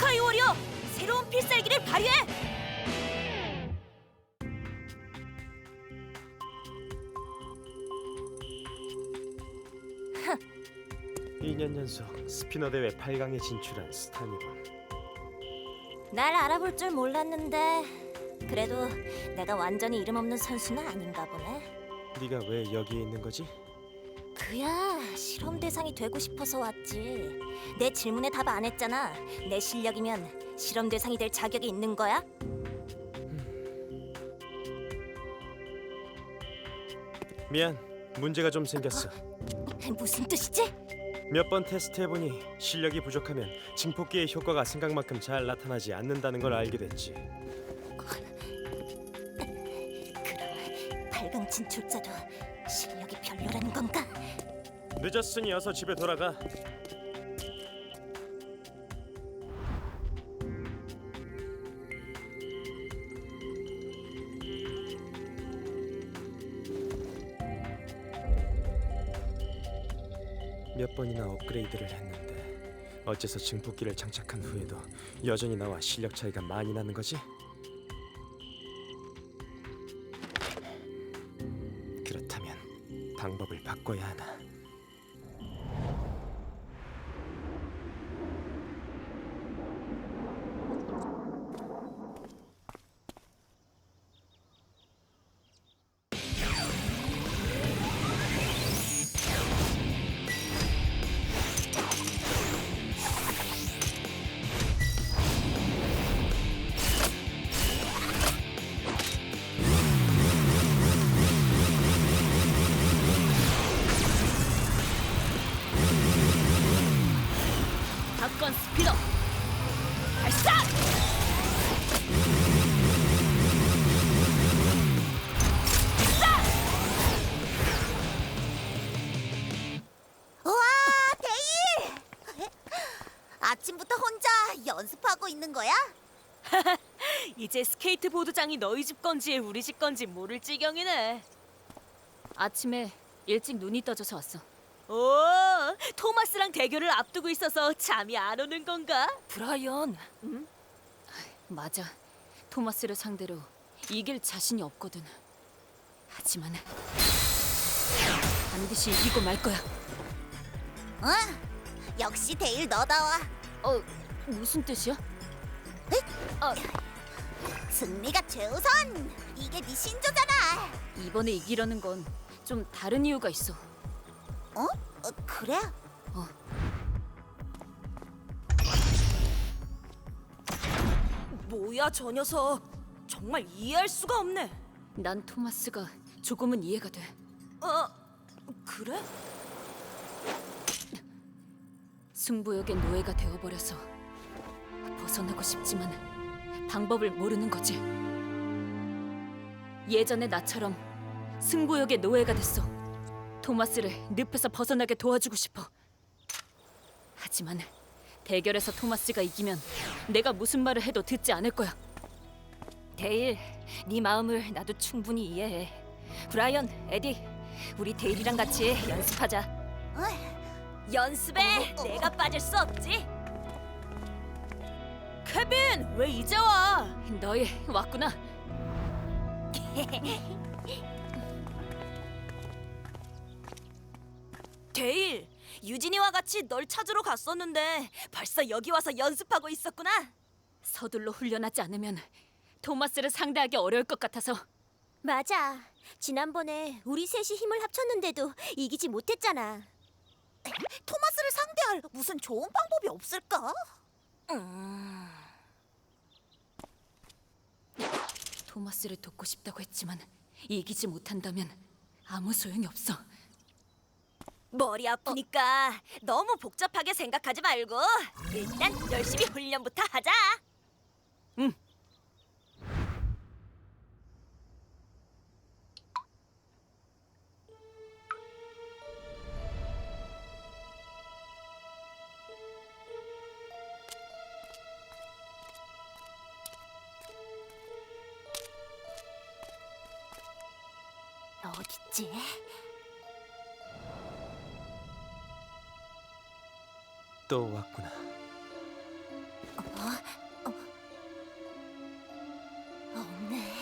스카이 워리어 새로운 필살기를 발휘해! 2년 연속 스피너 대회 8강에 진출한 스타니본 날 알아볼 줄 몰랐는데 그래도 내가 완전히 이름 없는 선수는 아닌가 보네. 네가 왜 여기에 있는 거지? 그야 실험 대상이 되고 싶어서 왔지. 내 질문에 답 안 했잖아. 내 실력이면 실험 대상이 될 자격이 있는 거야? 미안 문제가 좀 생겼어 무슨 뜻이지? 몇 번 테스트 해보니 실력이 부족하면 증폭기의 효과가 생각만큼 잘 나타나지 않는다는 걸 알게 됐지 그럼 8강 진출자도 실력이 별로라는 건가? 늦었으니 어서 집에 돌아가 몇 번이나 업그레이드를 했는데 어째서 증폭기를 장착한 후에도 여전히 나와 실력 차이가 많이 나는 거지? 그렇다면 방법을 바꿔야 하나? 박건 스피너 발사! 우와, 데일! 아침부터 혼자 연습하고 있는 거야? 이제 스케이트보드장이 너희 집 건지 우리 집 건지 모를 지경이네. 아침에 일찍 눈이 떠져서 왔어. 오, 토마스랑 대결을 앞두고 있어서 잠이 안 오는 건가? 브라이언. 맞아. 토마스를 상대로 이길 자신이 없거든. 하지만 반드시 이기고 말 거야. 응, 역시 데일 너다워. 어, 무슨 뜻이야? 승리가 최우선! 이게 네 신조잖아! 이번에 이기려는 건 좀 다른 이유가 있어. 어? 어 그래? 뭐야 저 녀석. 정말 이해할 수가 없네. 난 토마스가 조금은 이해가 돼. 어, 그래? 승부욕의 노예가 되어버려서 벗어나고 싶지만 방법을 모르는 거지. 예전의 나처럼 승부욕의 노예가 됐어. 토마스를 늪에서 벗어나게 도와주고 싶어. 하지만 대결에서 토마스가 이기면 내가 무슨 말을 해도 듣지 않을 거야. 데일, 네 마음을 나도 충분히 이해해. 브라이언, 에디, 우리 데일이랑 같이 연습하자. 어, 연습에 내가 빠질 수 없지. 케빈, 왜 이제 와? 너희 왔구나. 데일, 유진이와 같이 널 찾으러 갔었는데 벌써 여기 와서 연습하고 있었구나. 서둘러 훈련하지 않으면 토마스를 상대하기 어려울 것 같아서 맞아. 지난번에 우리 셋이 힘을 합쳤는데도 이기지 못했잖아. 토마스를 상대할 무슨 좋은 방법이 없을까? 토마스를 돕고 싶다고 했지만 이기지 못한다면 아무 소용이 없어. 머리 아프니까 너무 복잡하게 생각하지 말고 일단 열심히 훈련부터 하자. 어 또 왔구나 없네.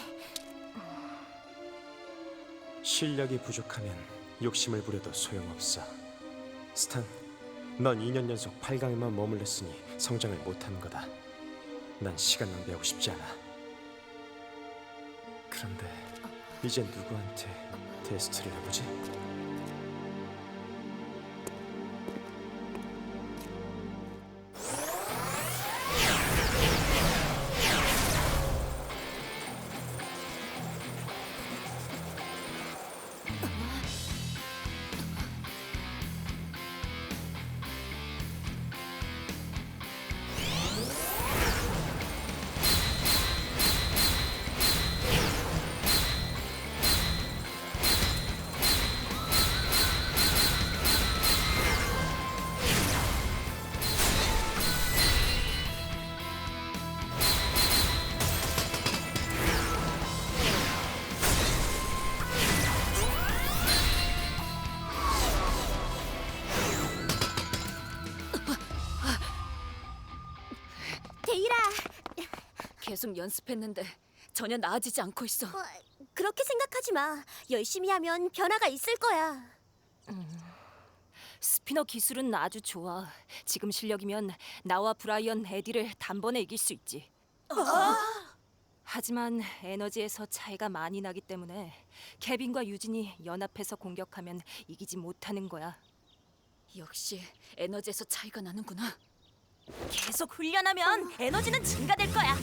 실력이 부족하면 욕심을 부려도 소용없어. 스탄, 넌 2년 연속 8강에만 머물렀으니 성장을 못하는 거다. 난 시간 낭비하고 싶지 않아. 그런데 이제 누구한테 테스트를 해보지? 계속 연습했는데 전혀 나아지지 않고 있어. 어, 그렇게 생각하지 마. 열심히 하면 변화가 있을 거야. 스피너 기술은 아주 좋아. 지금 실력이면 나와 브라이언, 에디를 단번에 이길 수 있지. 하지만 에너지에서 차이가 많이 나기 때문에 케빈과 유진이 연합해서 공격하면 이기지 못하는 거야. 역시 에너지에서 차이가 나는구나. 계속 훈련하면 에너지는 증가될 거야.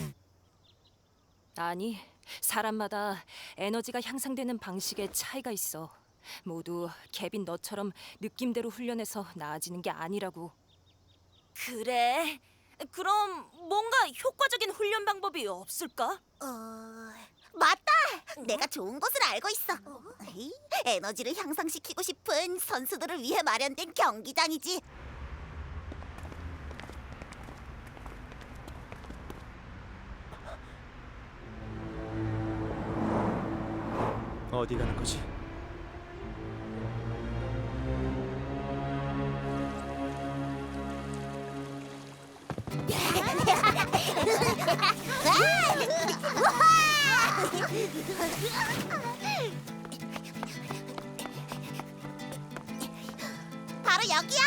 아니, 사람마다 에너지가 향상되는 방식에 차이가 있어. 모두 케빈 너처럼 느낌대로 훈련해서 나아지는 게 아니라고. 그래? 그럼 뭔가 효과적인 훈련 방법이 없을까? 어, 맞다. 내가 좋은 곳을 알고 있어. 에이, 에너지를 향상시키고 싶은 선수들을 위해 마련된 경기장이지. 어디 가는 거지? 바로 여기야.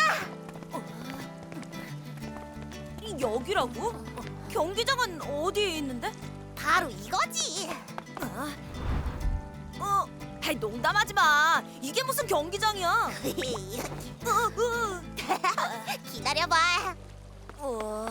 여기라고? 경기장은 어디에 있는데? 바로 이거지. 어, 아이, 농담하지 마. 이게 무슨 경기장이야? 기다려봐. 어.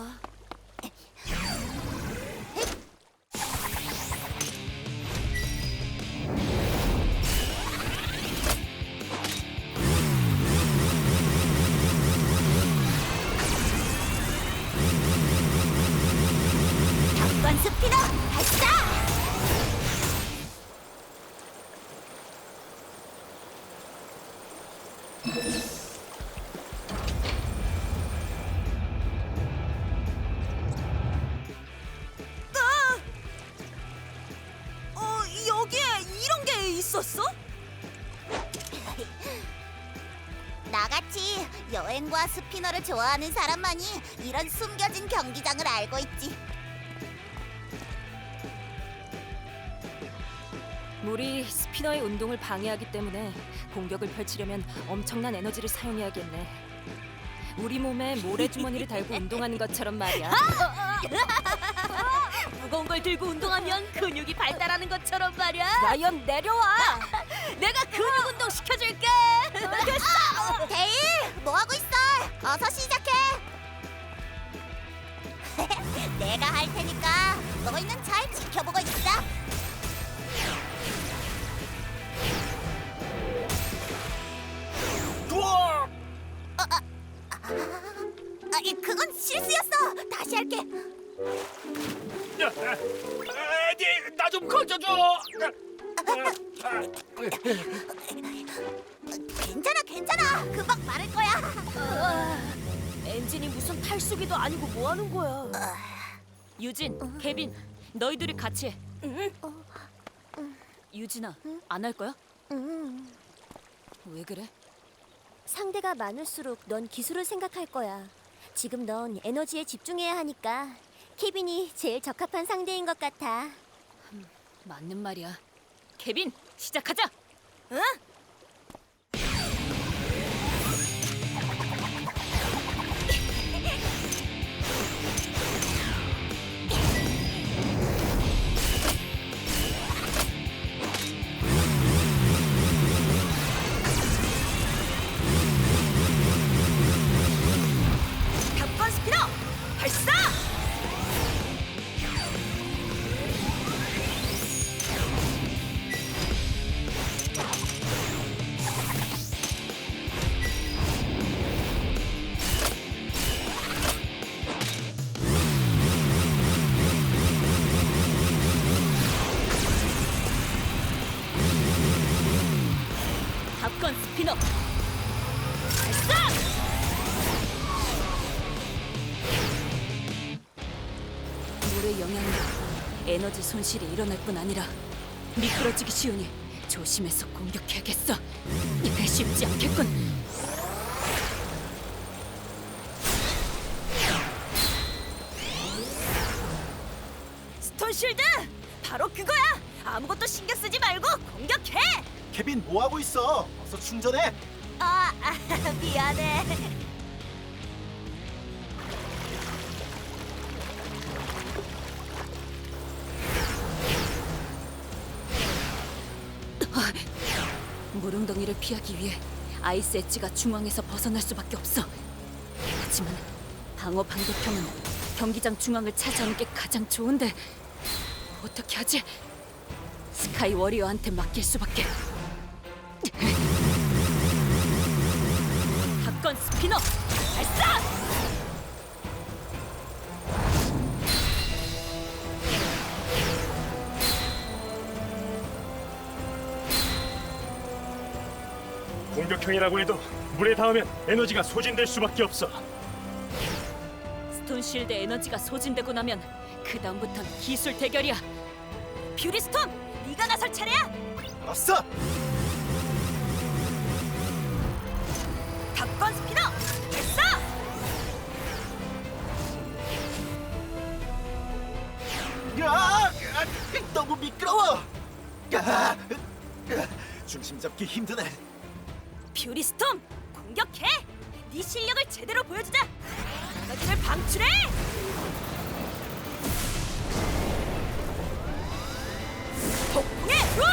어, 여기에 이런 게 있었어? 나같이 여행과 스피너를 좋아하는 사람만이 이런 숨겨진 경기장을 알고 있지. 물이 스피너의 운동을 방해하기 때문에 공격을 펼치려면 엄청난 에너지를 사용해야겠네. 우리 몸에 모래주머니를 달고 운동하는 것처럼 말이야. 무거운 걸 들고 운동하면 근육이 발달하는 것처럼 말이야. 라이언 내려와. 내가 근육 운동 시켜줄게. 됐어. 데일, 뭐 하고 있어? 어서 시작해. 내가 할 테니까 너희는 잘 지켜보고 있어. 그건 실수였어. 다시 할게. 에디 나좀 거쳐줘. 괜찮아, 괜찮아. 금방 마를 거야. 엔진이 무슨 탈수기도 아니고 뭐 하는 거야? 유진, 케빈, 너희들이 같이 해. 유진아, 안 할 거야? 음, 왜 그래? 상대가 많을수록 넌 기술을 생각할 거야. 지금 넌 에너지에 집중해야 하니까 케빈이 제일 적합한 상대인 것 같아. 맞는 말이야. 케빈, 시작하자. 응? 에너지 손실이 일어날 뿐 아니라 미끄러지기 쉬우니 조심해서 공격해야겠어. 쉽지 않겠군. 스톤 쉴드! 바로 그거야! 아무것도 신경 쓰지 말고 공격해! 케빈 뭐 하고 있어? 어서 충전해. 아, 아 미안해. 물웅덩이를 피하기 위해 아이스 엣지가 중앙에서 벗어날 수밖에 없어. 하지만 방어 방대평은 경기장 중앙을 차지하는 게 가장 좋은데 어떻게 하지? 스카이 워리어한테 맡길 수밖에. 탑건 스피너 발사! 공격형이라고 해도 물에 닿으면 에너지가 소진될 수밖에 없어. 스톤 쉴드 에너지가 소진되고 나면 그 다음부턴 기술 대결이야. 뷰리스톰, 네가 나설 차례야. 알았어. 탑건 스피너 발사! 야, 아, 너무 미끄러워. 야, 중심 잡기 힘드네. 뷰리스톰, 공격해! 네 실력을 제대로 보여주자. 에너지를 방출해! 폭풍의 룬!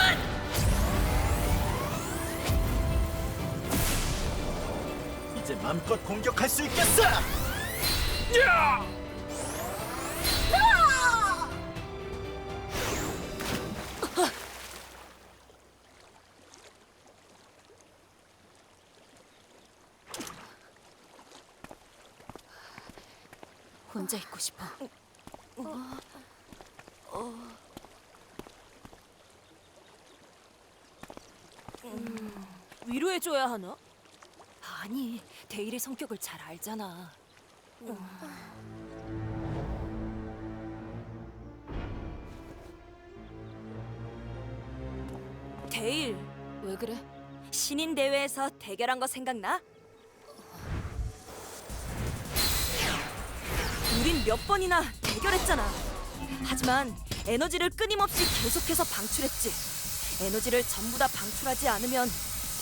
이제 마음껏 공격할 수 있겠어. 혼자 있고 싶어. 위로해줘야 하나? 아니, 데일의 성격을 잘 알잖아. 데일, 왜 그래? 신인 대회에서 대결한 거 생각나? 몇 번이나 대결했잖아. 하지만 에너지를 끊임없이 계속해서 방출했지. 에너지를 전부 다 방출하지 않으면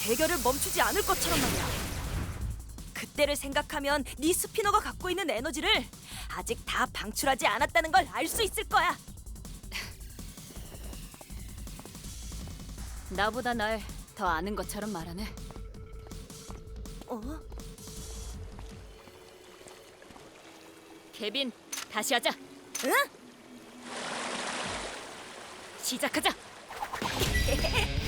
대결을 멈추지 않을 것처럼 말이야. 그때를 생각하면 네 스피너가 갖고 있는 에너지를 아직 다 방출하지 않았다는 걸 알 수 있을 거야. 나보다 날 더 아는 것처럼 말하네. 어? 케빈, 다시 하자. 응? 시작하자.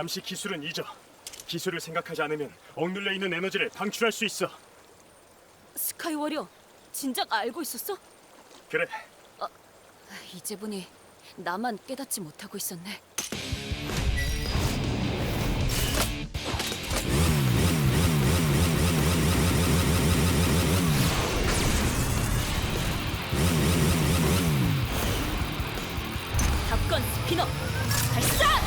잠시 기술은 잊어. 기술을 생각하지 않으면 억눌려 있는 에너지를 방출할 수 있어. 스카이 워리어, 진작 알고 있었어? 그래, 이제 보니 나만 깨닫지 못하고 있었네. 답건 스피너 발사!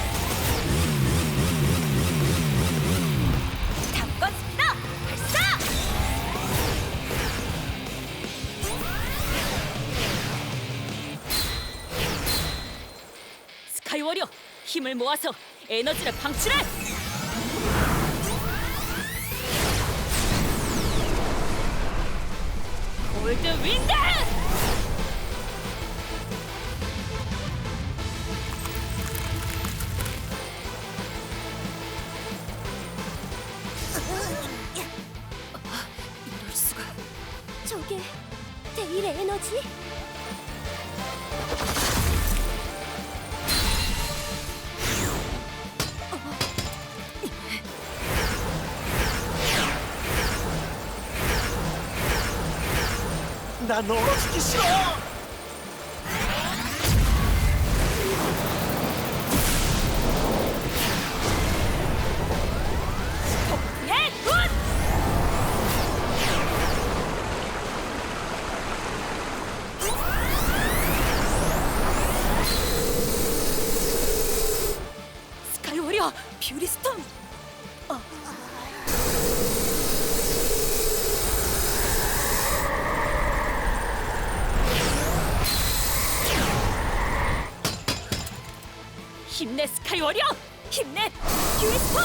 힘을 모아서 에너지를 방출해! 골드 윈드! 이럴 수가. 저게 데일의 에너지? 난 얼어 죽기 싫어. 내 군! 스카이 워리 힘내 스카이 워리어! 힘내 뷰리 스톰!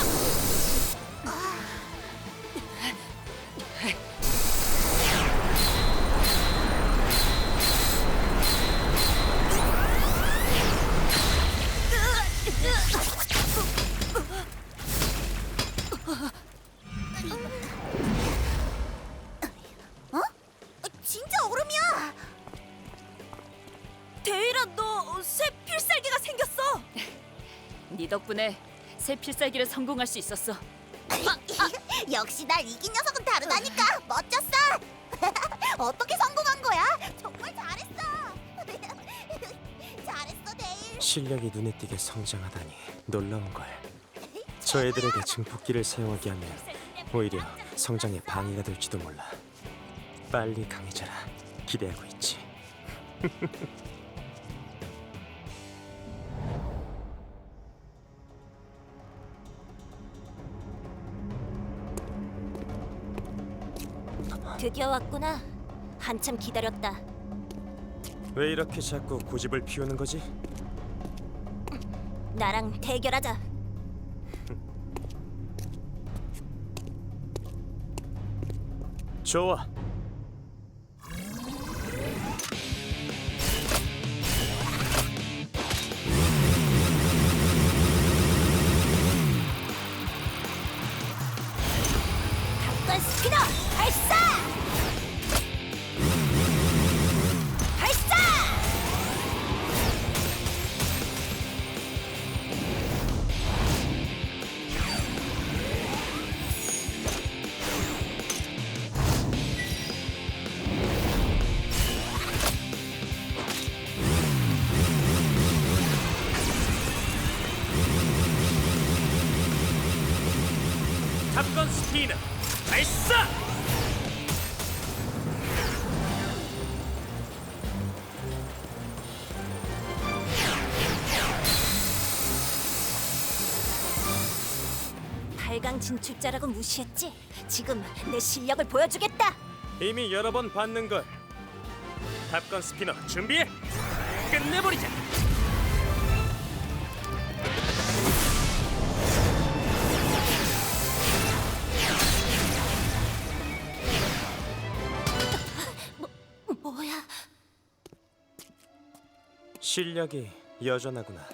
진짜 얼음이야! 데일아 너새 필살기가 생겼어! 네 덕분에 새 필살기를 성공할 수 있었어. 역시 날 이긴 녀석은 다르다니까 멋졌어! 어떻게 성공한 거야? 정말 잘했어! 잘했어 데일! 실력이 눈에 띄게 성장하다니 놀라운 걸. 저 애들에게 증폭기를 사용하게 하면 오히려 성장에 방해가 될지도 몰라. 빨리 강해져라. 기대하고 있지. 드디어 왔구나. 한참 기다렸다. 왜 이렇게 자꾸 고집을 피우는 거지? 나랑 대결하자. 좋아. 진출자라고 무시했지? 지금 내 실력을 보여주겠다. 이미 여러 번 봤는 걸. 탑건 스피너 준비해. 끝내버리자. 뭐야? 실력이 여전하구나.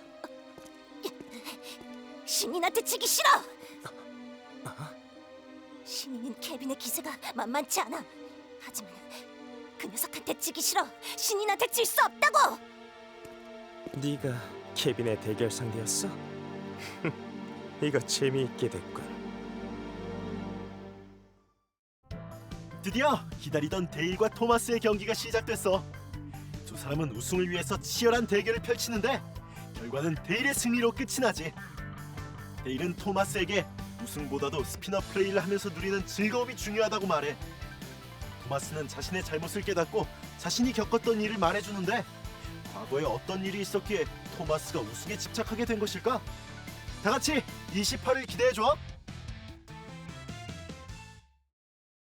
신인한테 지기 싫어. 신인인 케빈의 기세가 만만치 않아. 하지만 그 녀석한테 지기 싫어. 신인한테 질 수 없다고. 네가 케빈의 대결 상대였어? 이거 재미있게 됐군. 드디어 기다리던 데일과 토마스의 경기가 시작됐어. 두 사람은 우승을 위해서 치열한 대결을 펼치는데 결과는 데일의 승리로 끝이 나지. 데일은 토마스에게 우승보다도 스피너 플레이를 하면서 누리는 즐거움이 중요하다고 말해. 토마스는 자신의 잘못을 깨닫고 자신이 겪었던 일을 말해주는데 과거에 어떤 일이 있었기에 토마스가 우승에 집착하게 된 것일까? 다 같이 28을 기대해 줘.